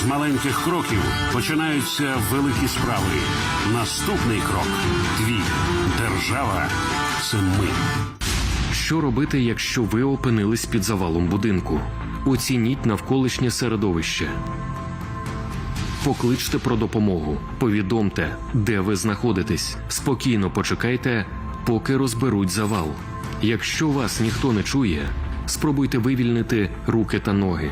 З маленьких кроків починаються великі справи. Наступний крок твій держава це ми. Що робити, якщо ви опинились під завалом будинку? Оцініть навколишнє середовище. Покличте про допомогу. Повідомте, де ви знаходитесь. Спокійно почекайте, поки розберуть завал. Якщо вас ніхто не чує, спробуйте вивільнити руки та ноги.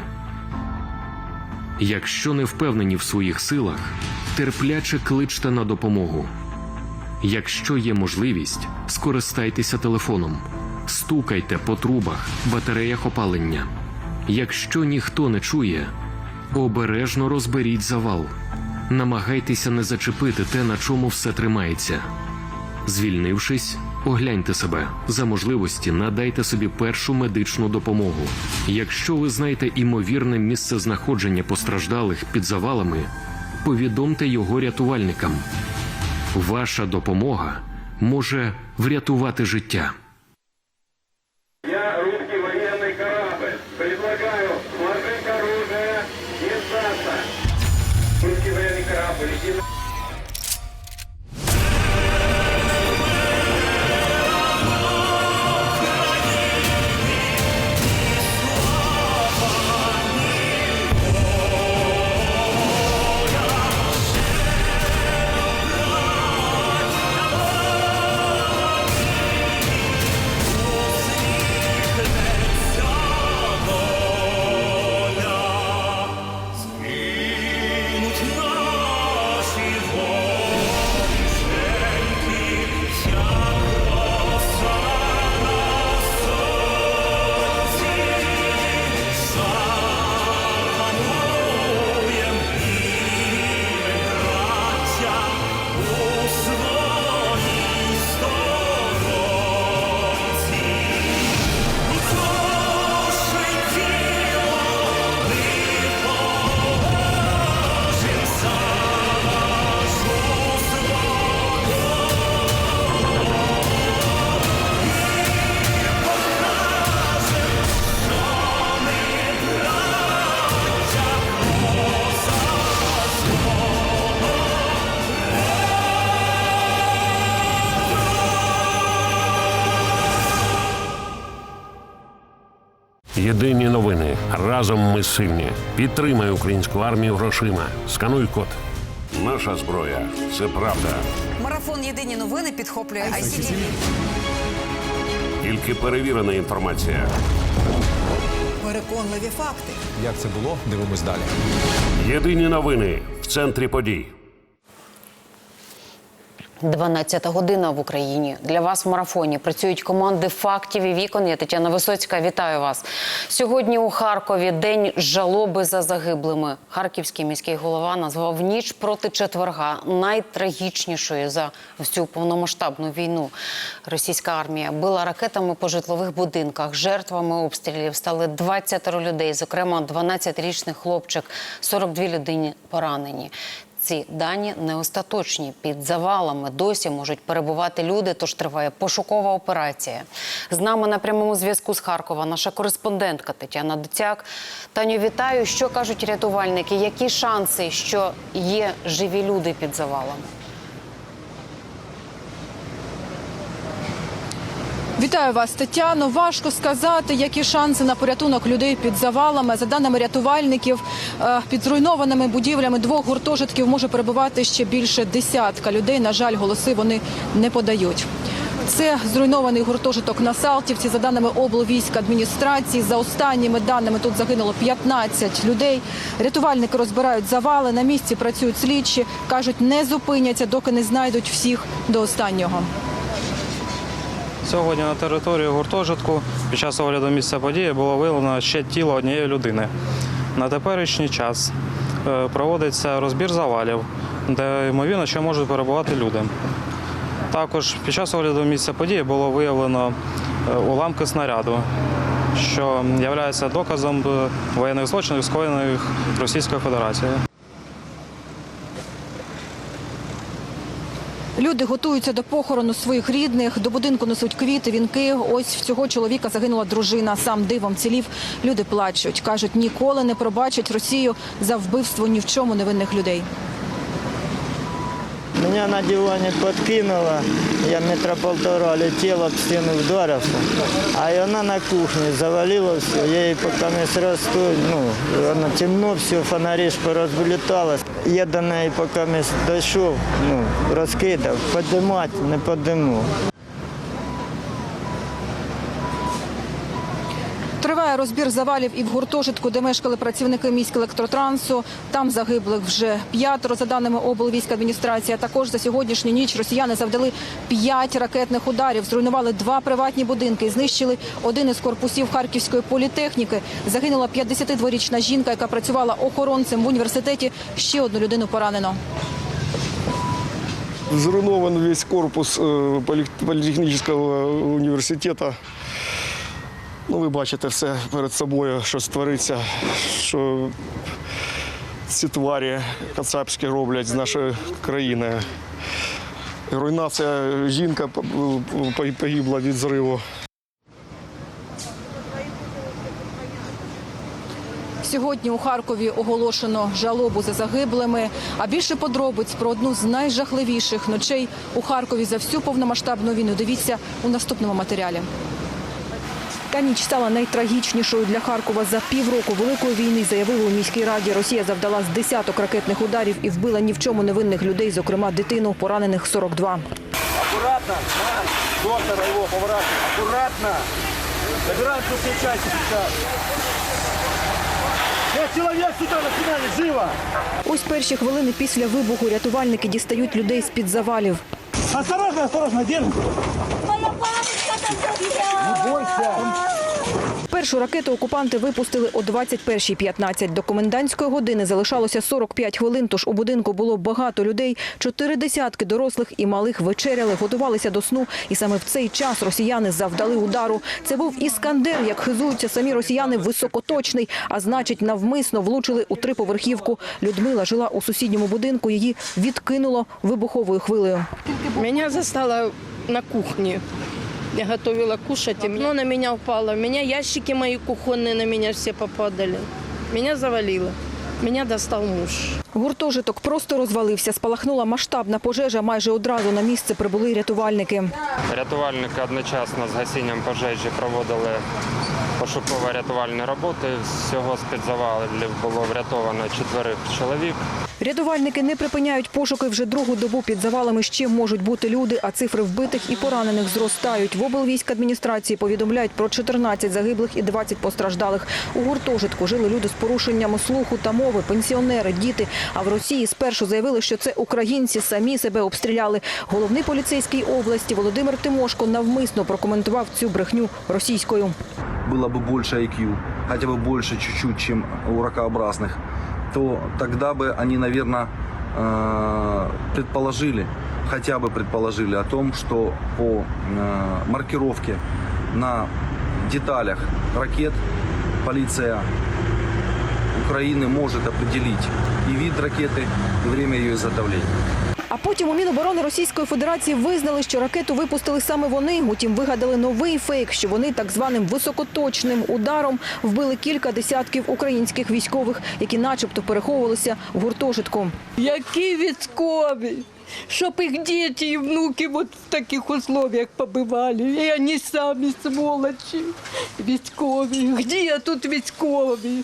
Якщо не впевнені в своїх силах, терпляче кличте на допомогу. Якщо є можливість, скористайтеся телефоном, стукайте по трубах, батареях опалення. Якщо ніхто не чує, обережно розберіть завал. Намагайтеся не зачепити те, на чому все тримається. Звільнившись, огляньте себе за можливості, надайте собі першу медичну допомогу. Якщо ви знаєте імовірне місце знаходження постраждалих під завалами, повідомте його рятувальникам. Ваша допомога може врятувати життя. Єдині новини. Разом ми сильні. Підтримай українську армію грошима. Скануй код. Наша зброя це правда. Марафон Єдині новини підхоплює ICTV. Тільки перевірена інформація. Переконливі факти. Як це було? Дивимось далі. Єдині новини в центрі подій. 12 година в Україні. Для вас в марафоні працюють команди фактів і вікон. Я Тетяна Висоцька. Вітаю вас. Сьогодні у Харкові день жалоби за загиблими. Харківський міський голова назвав ніч проти четверга найтрагічнішою за всю повномасштабну війну. Російська армія била ракетами по житлових будинках. Жертвами обстрілів стали 20 людей, зокрема 12-річний хлопчик, 42 людині поранені. Ці дані не остаточні. Під завалами досі можуть перебувати люди, тож триває пошукова операція. З нами на прямому зв'язку з Харкова наша кореспондентка Тетяна Доцяк. Таню, вітаю. Що кажуть рятувальники? Які шанси, що є живі люди під завалами? Вітаю вас, Тетяно. Важко сказати, які шанси на порятунок людей під завалами. За даними рятувальників, е, під зруйнованими будівлями двох гуртожитків може перебувати ще більше десятка людей. На жаль, голоси вони не подають. Це зруйнований гуртожиток на Салтівці. За даними облвійськ адміністрації, за останніми даними тут загинуло 15 людей. Рятувальники розбирають завали. На місці працюють слідчі. кажуть, не зупиняться, доки не знайдуть всіх до останнього. Сьогодні на території гуртожитку під час огляду місця події було виявлено ще тіло однієї людини. На теперішній час е, проводиться розбір завалів, де ймовірно ще можуть перебувати люди. Також під час огляду місця події було виявлено е, уламки снаряду, що є доказом е, воєнних злочинів, скоєних Російською Федерацією. Люди готуються до похорону своїх рідних. До будинку несуть квіти, вінки. Ось в цього чоловіка загинула дружина. Сам дивом цілів. Люди плачуть. кажуть, ніколи не пробачать Росію за вбивство ні в чому невинних людей. Меня на диване подкинуло, я метра полтора летел, об стену вдарився, а и она на кухне завалила я ей пока не сразу, ну, она темно, все, фонари ж поразлеталось. Я до неї поки дійшов, ну, розкидав, подимати не подиму. Триває розбір завалів і в гуртожитку, де мешкали працівники міськелектротрансу. Там загиблих вже п'ятеро, за даними облвійськадміністрації. А Також за сьогоднішню ніч росіяни завдали п'ять ракетних ударів, зруйнували два приватні будинки, і знищили один із корпусів Харківської політехніки. Загинула 52-річна жінка, яка працювала охоронцем в університеті. Ще одну людину поранено. Зруйнован весь корпус е, політехнічного університету. Ну, ви бачите все перед собою, що створиться, що ці тварі кацапські роблять з нашої країни. Руйнація жінка погибла від зриву. Сьогодні у Харкові оголошено жалобу за загиблими. А більше подробиць про одну з найжахливіших ночей у Харкові за всю повномасштабну війну. Дивіться у наступному матеріалі. Та ніч стала найтрагічнішою для Харкова за півроку великої війни. Заявили у міській раді. Росія завдала з десяток ракетних ударів і вбила ні в чому невинних людей, зокрема дитину, поранених 42. Аккуратно, на, доктора его поворачивай. Аккуратно. Забираем все части сейчас. Пять человек сюда начинали, живо! Ось перші хвилини після вибуху рятувальники дістають людей з під завалів. Осторожно, осторожно, держим. Першу ракету окупанти випустили о 21.15. До комендантської години залишалося 45 хвилин, тож у будинку було багато людей. Чотири десятки дорослих і малих вечеряли, готувалися до сну. І саме в цей час росіяни завдали удару. Це був іскандер, як хизуються самі росіяни, високоточний, а значить, навмисно влучили у триповерхівку. Людмила жила у сусідньому будинку, її відкинуло вибуховою хвилею. Меня застала на кухне. Я готовила кушать, и оно на меня упало. Меня ящики мои кухонные на меня все попадали. Меня завалило. Меня достал муж. Гуртожиток просто розвалився. Спалахнула масштабна пожежа. Майже одразу на місце прибули рятувальники. Рятувальники одночасно з гасінням пожежі проводили пошуково-рятувальні роботи. Всього з-під завалів було врятовано чотирьох чоловік. Рятувальники не припиняють пошуки вже другу добу. Під завалами ще можуть бути люди, а цифри вбитих і поранених зростають. В облвійськадміністрації повідомляють про 14 загиблих і 20 постраждалих. У гуртожитку жили люди з порушеннями слуху та мови, пенсіонери, діти. А в Росії спершу заявили, що це українці самі себе обстріляли. Головний поліцейський області Володимир Тимошко навмисно прокоментував цю брехню російською. было бы больше IQ, хотя бы больше чуть-чуть, чем у ракообразных, То тогда бы они, наверное, предположили, хотя бы предположили о том, что по э, маркировке на деталях ракет полиция Украины может определить и вид ракеты, и время ее изготовления. Потім у Міноборони Російської Федерації визнали, що ракету випустили саме вони. Утім, вигадали новий фейк, що вони так званим високоточним ударом вбили кілька десятків українських військових, які, начебто, переховувалися в гуртожитку. Які військові? Щоб їх діти і внуки вот в таких условиях побивали. І вони самі сволочі. Військові. Где тут військові?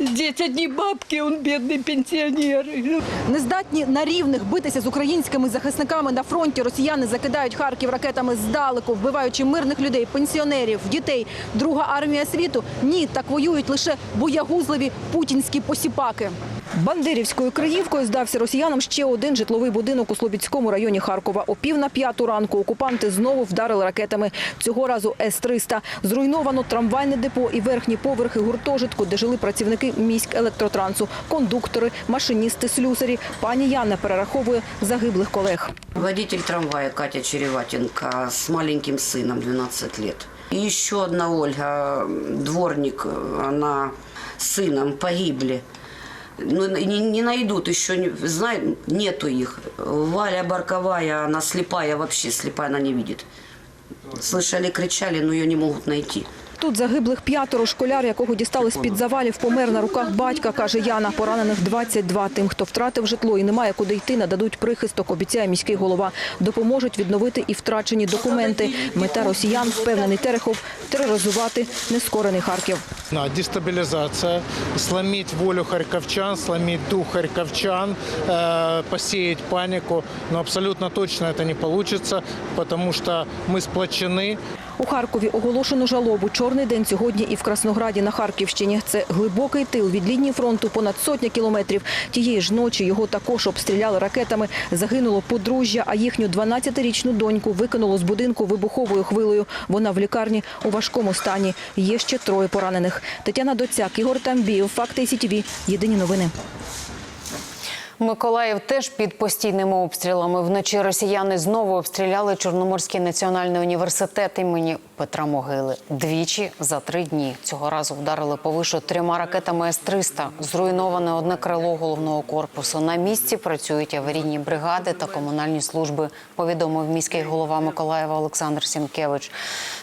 Здесь одні бабки, он бідні пенсіонери. Нездатні на рівних битися з українськими захисниками на фронті. Росіяни закидають Харків ракетами здалеку, вбиваючи мирних людей, пенсіонерів, дітей. Друга армія світу ні, так воюють лише боягузливі путінські посіпаки. Бандерівською Криївкою здався росіянам ще один житловий будинок у Слобідському районі Харкова. О пів на п'яту ранку окупанти знову вдарили ракетами. Цього разу С-300. Зруйновано трамвайне депо і верхні поверхи гуртожитку, де жили працівники міськелектротрансу, кондуктори, машиністи, слюсарі. Пані Яна перераховує загиблих колег. Водитель трамвая Катя Череватенко с маленьким сыном 12 лет. И еще одна Ольга, дворник, она с сыном погибли. Ну, не, не найдут еще, знаю, нету их. Валя Барковая, она слепая вообще, слепая, она не видит. Слышали, кричали, но ее не могут найти. Тут загиблих п'ятеро. Школяр, якого дістали з-під завалів, помер на руках батька, каже Яна. Поранених 22. Тим, хто втратив житло і немає куди йти, нададуть прихисток, обіцяє міський голова. Допоможуть відновити і втрачені документи. Мета росіян, впевнений Терехов, тероризувати нескорений Харків. Да, дестабилизация, сломить волю харьковчан, сломить дух харьковчан, э, посеять панику. Но абсолютно точно это не получится, потому что мы сплочены. У Харкові оголошено жалобу. Чорний день сьогодні і в Краснограді на Харківщині. Це глибокий тил від лінії фронту понад сотня кілометрів. Тієї ж ночі його також обстріляли ракетами. Загинуло подружжя, а їхню 12-річну доньку викинуло з будинку вибуховою хвилею. Вона в лікарні у важкому стані. Є ще троє поранених. Тетяна Доцяк, Ігор Тамбіїв, Факти СІТВ. Єдині новини. Миколаїв теж під постійними обстрілами. Вночі росіяни знову обстріляли Чорноморський національний університет імені Петра Могили. Двічі за три дні. Цього разу вдарили по вишу трьома ракетами С-300. Зруйноване одне крило головного корпусу. На місці працюють аварійні бригади та комунальні служби, повідомив міський голова Миколаєва Олександр Сінкевич.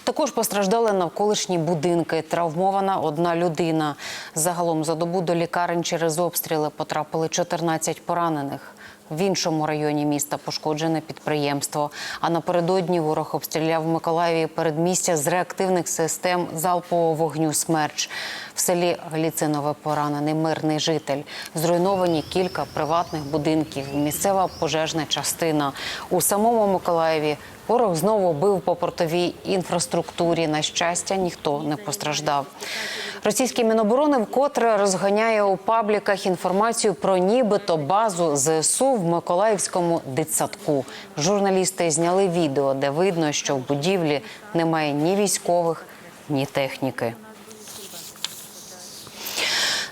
Також постраждали навколишні будинки. Травмована одна людина. Загалом за добу до лікарень через обстріли потрапили 14 поранених. В іншому районі міста пошкоджене підприємство. А напередодні ворог обстріляв в Миколаєві передмістя з реактивних систем залпового вогню «Смерч». В селі Галіцинове поранений мирний житель. Зруйновані кілька приватних будинків, місцева пожежна частина. У самому Миколаєві ворог знову бив по портовій інфраструктурі. На щастя, ніхто не постраждав. Російський міноборони вкотре розганяє у пабліках інформацію про нібито базу ЗСУ в Миколаївському дитсадку. Журналісти зняли відео, де видно, що в будівлі немає ні військових, ні техніки.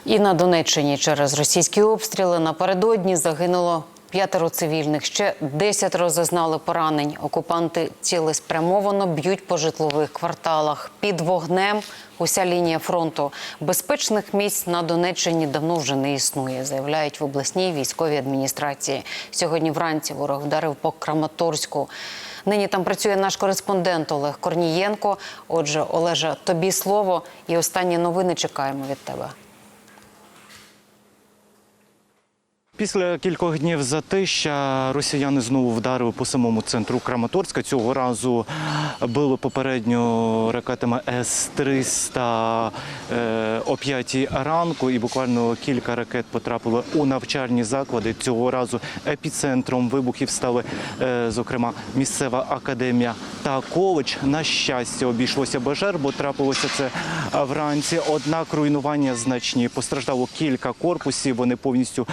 І на Донеччині через російські обстріли напередодні загинуло п'ятеро цивільних. Ще десятеро зазнали поранень. Окупанти цілеспрямовано б'ють по житлових кварталах. Під вогнем уся лінія фронту. Безпечних місць на Донеччині давно вже не існує, заявляють в обласній військовій адміністрації. Сьогодні вранці ворог вдарив по Краматорську. Нині там працює наш кореспондент Олег Корнієнко. Отже, Олеже, тобі слово і останні новини чекаємо від тебе. Після кількох днів затища росіяни знову вдарили по самому центру Краматорська. Цього разу били попередньо ракетами С-300 е, о 5 ранку, і буквально кілька ракет потрапили у навчальні заклади. Цього разу епіцентром вибухів стали, е, зокрема, місцева академія та коледж. На щастя, обійшлося без жертв, бо трапилося це вранці. Однак руйнування значні. Постраждало кілька корпусів. Вони повністю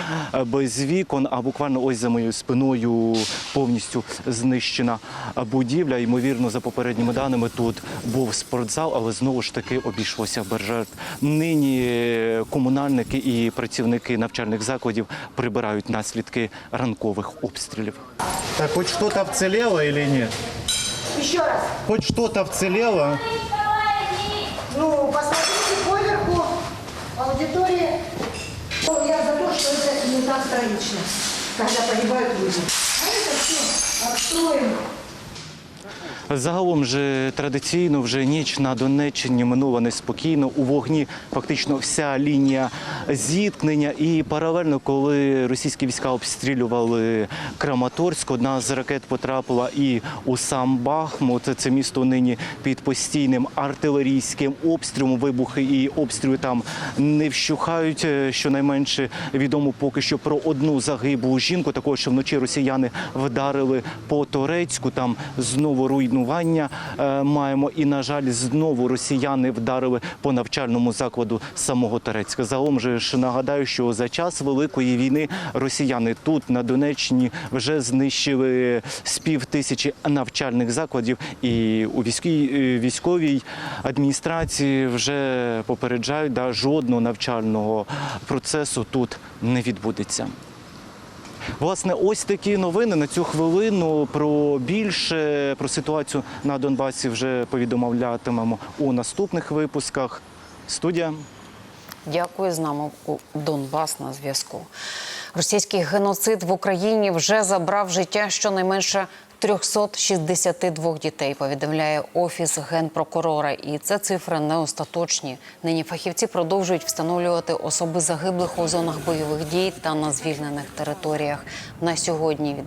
без вікон, а буквально ось за моєю спиною повністю знищена будівля. Ймовірно, за попередніми даними тут був спортзал, але знову ж таки обійшлося без жертв. Нині комунальники і працівники навчальних закладів прибирають наслідки ранкових обстрілів. Так хоть что-то вцелело или нет? Еще раз. Хоть что-то? Ну, посмотрите поверху аудитории. Так трагично, когда погибают люди. А это все отстроим. Загалом же традиційно вже ніч на Донеччині минула неспокійно. У вогні фактично вся лінія зіткнення. І паралельно, коли російські війська обстрілювали Краматорськ, одна з ракет потрапила і у сам Бахмут. Це місто нині під постійним артилерійським обстрілом. Вибухи і обстріли там не вщухають. Щонайменше відомо поки що про одну загиблу жінку. Також вночі росіяни вдарили по Торецьку. Там знову руйнування е, маємо. І, на жаль, знову росіяни вдарили по навчальному закладу самого Торецька. Загалом же ж нагадаю, що за час Великої війни росіяни тут на Донеччині вже знищили з пів тисячі навчальних закладів. І у військовій, е, військовій адміністрації вже попереджають, да, жодного навчального процесу тут не відбудеться. Власне, ось такі новини на цю хвилину. Про більше про ситуацію на Донбасі вже повідомлятимемо у наступних випусках. Студія. Дякую з нами у Донбас на зв'язку. Російський геноцид в Україні вже забрав життя щонайменше 362 дітей. Повідомляє офіс генпрокурора. І це цифри не остаточні. Нині фахівці продовжують встановлювати особи загиблих у зонах бойових дій та на звільнених територіях. На сьогодні від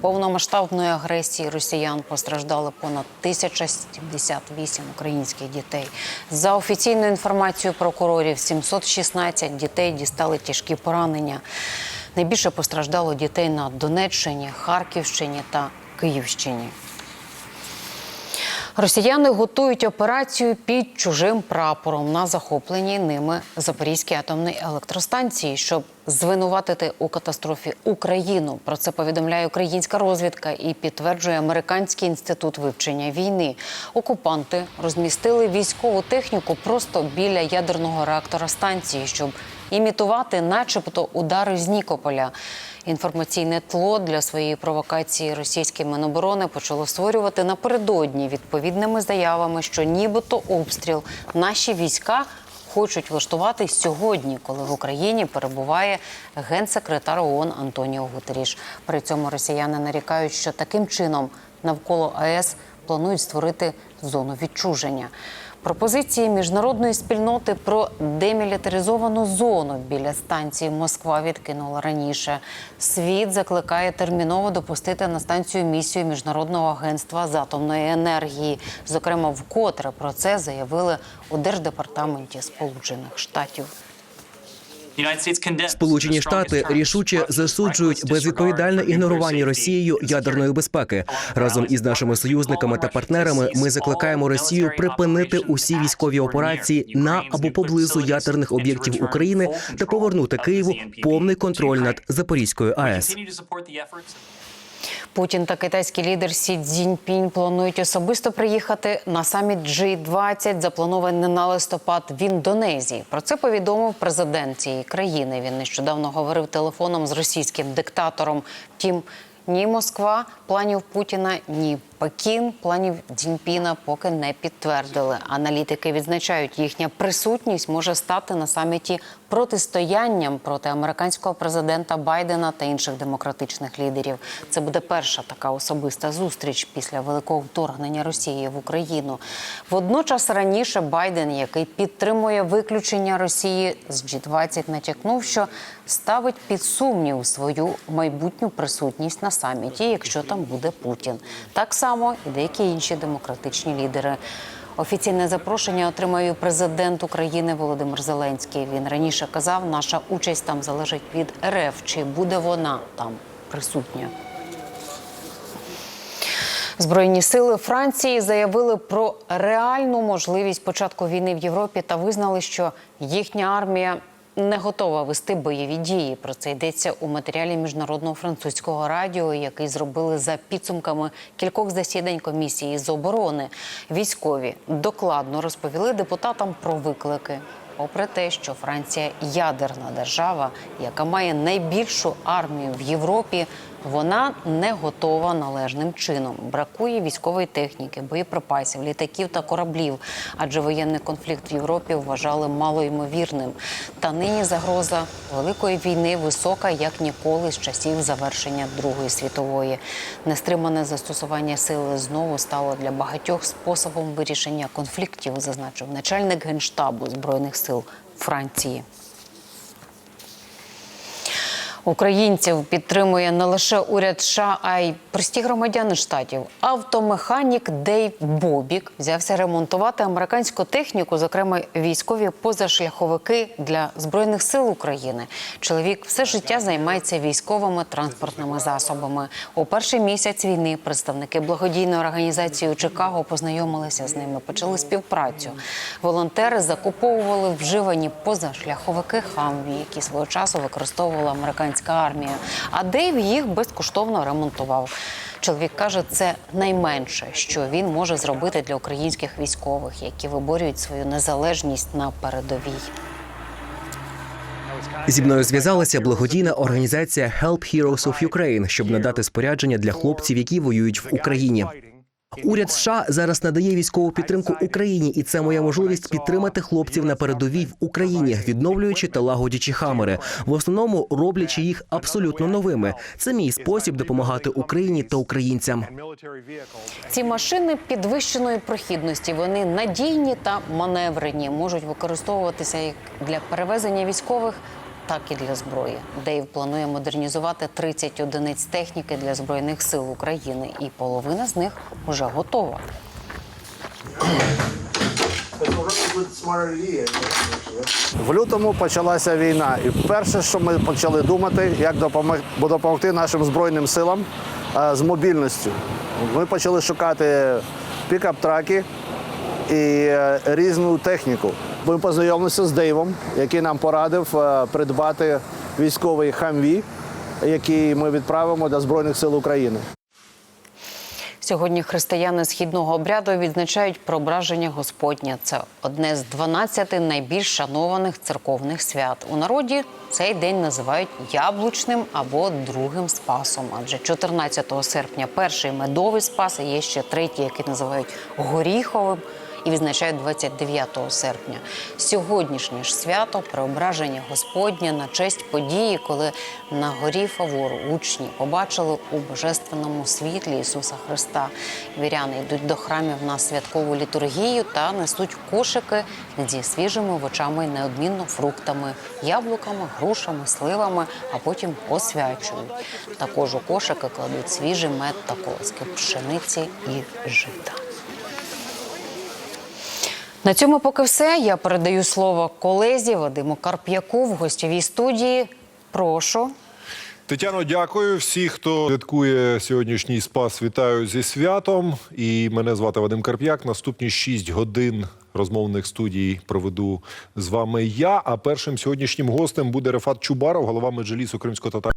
повномасштабної агресії росіян постраждали понад 1078 українських дітей. За офіційною інформацією прокурорів, 716 дітей дістали тяжкі поранення. Найбільше постраждало дітей на Донеччині, Харківщині та Київщині. Росіяни готують операцію під чужим прапором на захопленій ними Запорізькій атомній електростанції, щоб звинуватити у катастрофі Україну. Про це повідомляє українська розвідка і підтверджує американський інститут вивчення війни. Окупанти розмістили військову техніку просто біля ядерного реактора станції, щоб імітувати, начебто, удари з Нікополя. Інформаційне тло для своєї провокації російське Міноборони почало створювати напередодні відповідними заявами, що нібито обстріл наші війська хочуть влаштувати сьогодні, коли в Україні перебуває генсекретар ООН Антоніо Гутеріш. При цьому росіяни нарікають, що таким чином навколо АЕС планують створити зону відчуження. Пропозиції міжнародної спільноти про демілітаризовану зону біля станції Москва відкинула раніше. Світ закликає терміново допустити на станцію місію міжнародного агентства з атомної енергії. Зокрема, вкотре про це заявили у держдепартаменті Сполучених Штатів. Сполучені Штати рішуче засуджують безвідповідальне ігнорування Росією ядерної безпеки. Разом із нашими союзниками та партнерами ми закликаємо Росію припинити усі військові операції на або поблизу ядерних об'єктів України та повернути Києву повний контроль над Запорізькою АЕС. Путін та китайський лідер Сі Цзіньпінь планують особисто приїхати на саміт G20, запланований на листопад в Індонезії. Про це повідомив президент цієї країни. Він нещодавно говорив телефоном з російським диктатором. Втім, ні Москва планів Путіна, ні Пекін планів Цзіньпіна поки не підтвердили. Аналітики відзначають, їхня присутність може стати на саміті протистоянням проти американського президента Байдена та інших демократичних лідерів. Це буде перша така особиста зустріч після великого вторгнення Росії в Україну. Водночас раніше Байден, який підтримує виключення Росії з G20, натякнув, що ставить під сумнів свою майбутню присутність на саміті, якщо там буде Путін. Так само і деякі інші демократичні лідери. Офіційне запрошення отримає президент України Володимир Зеленський. Він раніше казав, наша участь там залежить від РФ. Чи буде вона там присутня? Збройні сили Франції заявили про реальну можливість початку війни в Європі та визнали, що їхня армія не готова вести бойові дії. Про це йдеться у матеріалі міжнародного французького радіо, який зробили за підсумками кількох засідань комісії з оборони. Військові докладно розповіли депутатам про виклики. Попри те, що Франція ядерна держава, яка має найбільшу армію в Європі, вона не готова належним чином. Бракує військової техніки, боєприпасів, літаків та кораблів, адже воєнний конфлікт в Європі вважали малоймовірним. Та нині загроза великої війни висока як ніколи з часів завершення Другої світової. Нестримане застосування сили знову стало для багатьох способом вирішення конфліктів, зазначив начальник генштабу збройних сил Франції. Українців підтримує не лише уряд США, а й прості громадяни штатів. Автомеханік Дейв Бобік взявся ремонтувати американську техніку, зокрема військові позашляховики для збройних сил України. Чоловік все життя займається військовими транспортними засобами. У перший місяць війни представники благодійної організації у Чикаго познайомилися з ними, почали співпрацю. Волонтери закуповували вживані позашляховики Хамві, які свого часу використовувала американська армія. А Дейв їх безкоштовно ремонтував. Чоловік каже, це найменше, що він може зробити для українських військових, які виборюють свою незалежність на передовій. Зі мною зв'язалася благодійна організація Help Heroes of Ukraine, щоб надати спорядження для хлопців, які воюють в Україні. Уряд США зараз надає військову підтримку Україні, і це моя можливість підтримати хлопців на передовій в Україні, відновлюючи та лагодячи хамери, в основному роблячи їх абсолютно новими. Це мій спосіб допомагати Україні та українцям. Ці машини підвищеної прохідності. Вони надійні та маневрені, можуть використовуватися як для перевезення військових. Так і для зброї. Дейв планує модернізувати 30 одиниць техніки для збройних сил України, і половина з них вже готова. В лютому почалася війна, і перше, що ми почали думати, як допомог- допомогти нашим збройним силам е, з мобільністю. Ми почали шукати пікап-траки і е, різну техніку. Ми познайомилися з Дейвом, який нам порадив е, придбати військовий хамві, який ми відправимо для збройних сил України. Сьогодні християни східного обряду відзначають проображення Господня. Це одне з 12 найбільш шанованих церковних свят. У народі цей день називають яблучним або другим спасом. Адже 14 серпня перший медовий спас, а є ще третій, який називають горіховим. І відзначають 29 серпня. Сьогоднішнє ж свято преображення Господнє на честь події, коли на горі Фавору учні побачили у божественному світлі Ісуса Христа. Віряни йдуть до храмів на святкову літургію та несуть кошики зі свіжими овочами, і неодмінно фруктами, яблуками, грушами, сливами, а потім освячують. Також у кошики кладуть свіжий мед та колоски пшениці і жита. На цьому поки все. Я передаю слово колезі Вадиму Карп'яку в гостєвій студії. Прошу. Тетяно, дякую. Всі, хто святкує сьогоднішній спас, вітаю зі святом. І мене звати Вадим Карп'як. Наступні 6 годин розмовних студій проведу з вами я. А першим сьогоднішнім гостем буде Рефат Чубаров, голова меджлісу кримсько татар